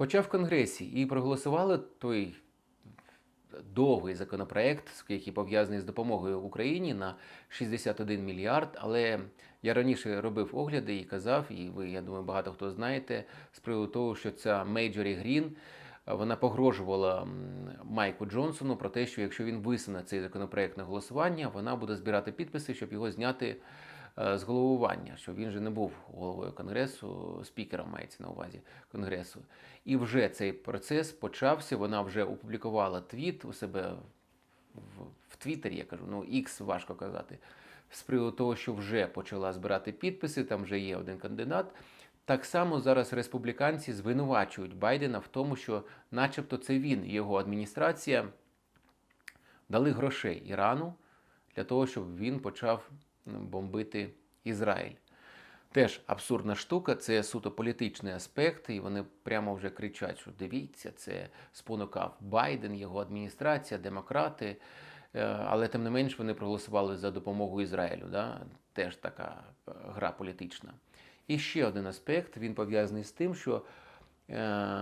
Хоча в Конгресі і проголосували той довгий законопроект, який пов'язаний з допомогою Україні на 61 мільярд. Але я раніше робив огляди і казав, і ви, я думаю, багато хто знаєте, з приводу того, що ця Мейджорі Грін. Вона погрожувала Майку Джонсону про те, що якщо він висуне цей законопроект на голосування, вона буде збирати підписи, щоб його зняти з головування, щоб він же не був головою конгресу, спікером мається на увазі конгресу. І вже цей процес почався. Вона вже опублікувала твіт у себе в, в Твіттері, я кажу, ну X важко казати, з приводу того, що вже почала збирати підписи, там вже є один кандидат. Так само зараз республіканці звинувачують Байдена в тому, що, начебто, це він його адміністрація дали грошей Ірану для того, щоб він почав бомбити Ізраїль. Теж абсурдна штука, це суто політичний аспект, і вони прямо вже кричать, що дивіться, це спонукав Байден, його адміністрація, демократи. Е, Але тим не менш вони проголосували за допомогу Ізраїлю. Да? Теж така е, гра політична. І ще один аспект, він пов'язаний з тим, що е,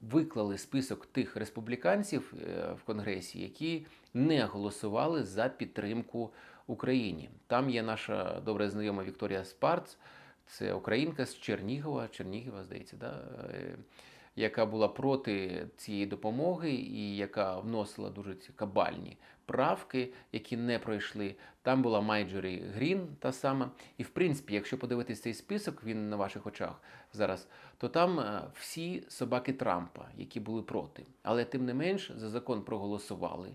виклали список тих республіканців в Конгресі, які не голосували за підтримку Україні. Там є наша добре знайома Вікторія Спарц, це українка з Чернігова, Чернігова, здається, да? е, яка була проти цієї допомоги і яка вносила дуже ці кабальні правки, які не пройшли. Там була Майджорі Грін, та сама. І в принципі, якщо подивитись цей список, він на ваших очах зараз, то там е, всі собаки Трампа, які були проти. Але тим не менш за закон проголосували.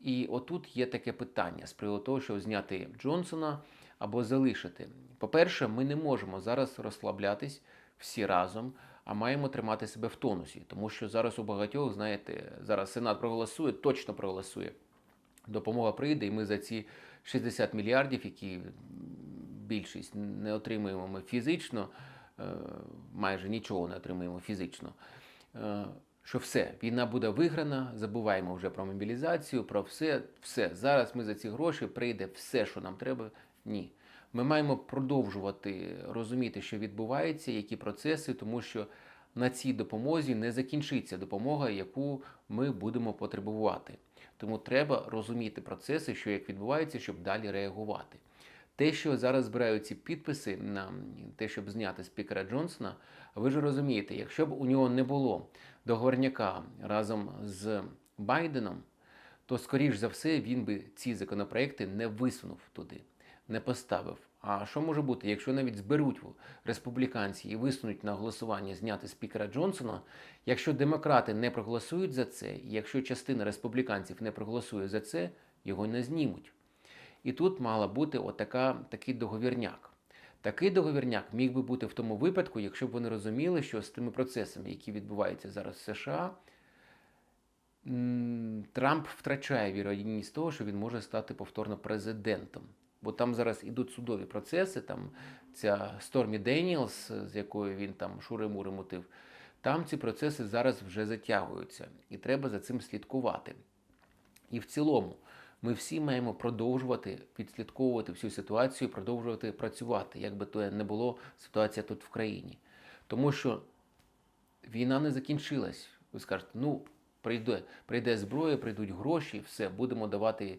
І отут є таке питання з приводу того, щоб зняти Джонсона або залишити. По-перше, ми не можемо зараз розслаблятись всі разом, а маємо тримати себе в тонусі, тому що зараз у багатьох, знаєте, зараз Сенат проголосує, точно проголосує. Допомога прийде, і ми за ці 60 мільярдів, які більшість не отримуємо ми фізично, е, майже нічого не отримуємо фізично. Що все, війна буде виграна, забуваємо вже про мобілізацію, про все. Все. Зараз ми за ці гроші прийде все, що нам треба. Ні. Ми маємо продовжувати розуміти, що відбувається, які процеси, тому що на цій допомозі не закінчиться допомога, яку ми будемо потребувати. Тому треба розуміти процеси, що як відбувається, щоб далі реагувати. Те, що зараз збирають ці підписи на те, щоб зняти спікера Джонсона, ви ж розумієте, якщо б у нього не було договорняка разом з Байденом, то скоріш за все він би ці законопроекти не висунув туди, не поставив. А що може бути, якщо навіть зберуть республіканці і висунуть на голосування зняти спікера Джонсона, якщо демократи не проголосують за це, якщо частина республіканців не проголосує за це, його не знімуть. І тут мала бути отака, такий договірняк. Такий договірняк міг би бути в тому випадку, якщо б вони розуміли, що з тими процесами, які відбуваються зараз в США, Трамп втрачає вірогідність того, що він може стати повторно президентом. Бо там зараз ідуть судові процеси, там ця Стормі Деніелс, з якою він там шури-мури мутив, там ці процеси зараз вже затягуються, і треба за цим слідкувати. І в цілому ми всі маємо продовжувати відслідковувати всю ситуацію, продовжувати працювати, як би то не було ситуація тут в країні. Тому що війна не закінчилась. Ви скажете, ну, прийде, прийде зброя, прийдуть гроші, все, будемо давати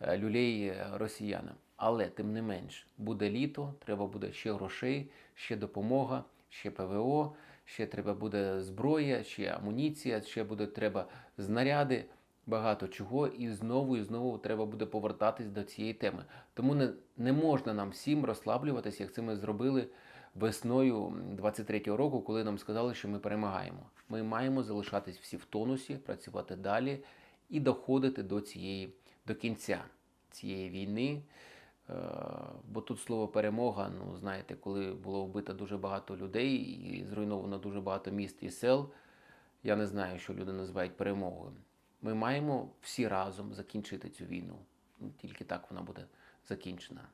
е, люлей е, росіянам. Але тим не менш, буде літо, треба буде ще грошей, ще допомога, ще ПВО, ще треба буде зброя, ще амуніція, ще буде треба знаряди, багато чого, і знову і знову треба буде повертатись до цієї теми. Тому не, не можна нам всім розслаблюватися, як це ми зробили весною 23-го року, коли нам сказали, що ми перемагаємо. Ми маємо залишатись всі в тонусі, працювати далі і доходити до цієї до кінця цієї війни. Е, Бо тут слово перемога, ну знаєте, коли було вбито дуже багато людей і зруйновано дуже багато міст і сел, я не знаю, що люди називають перемогою. Ми маємо всі разом закінчити цю війну. Ну, Тільки так вона буде закінчена.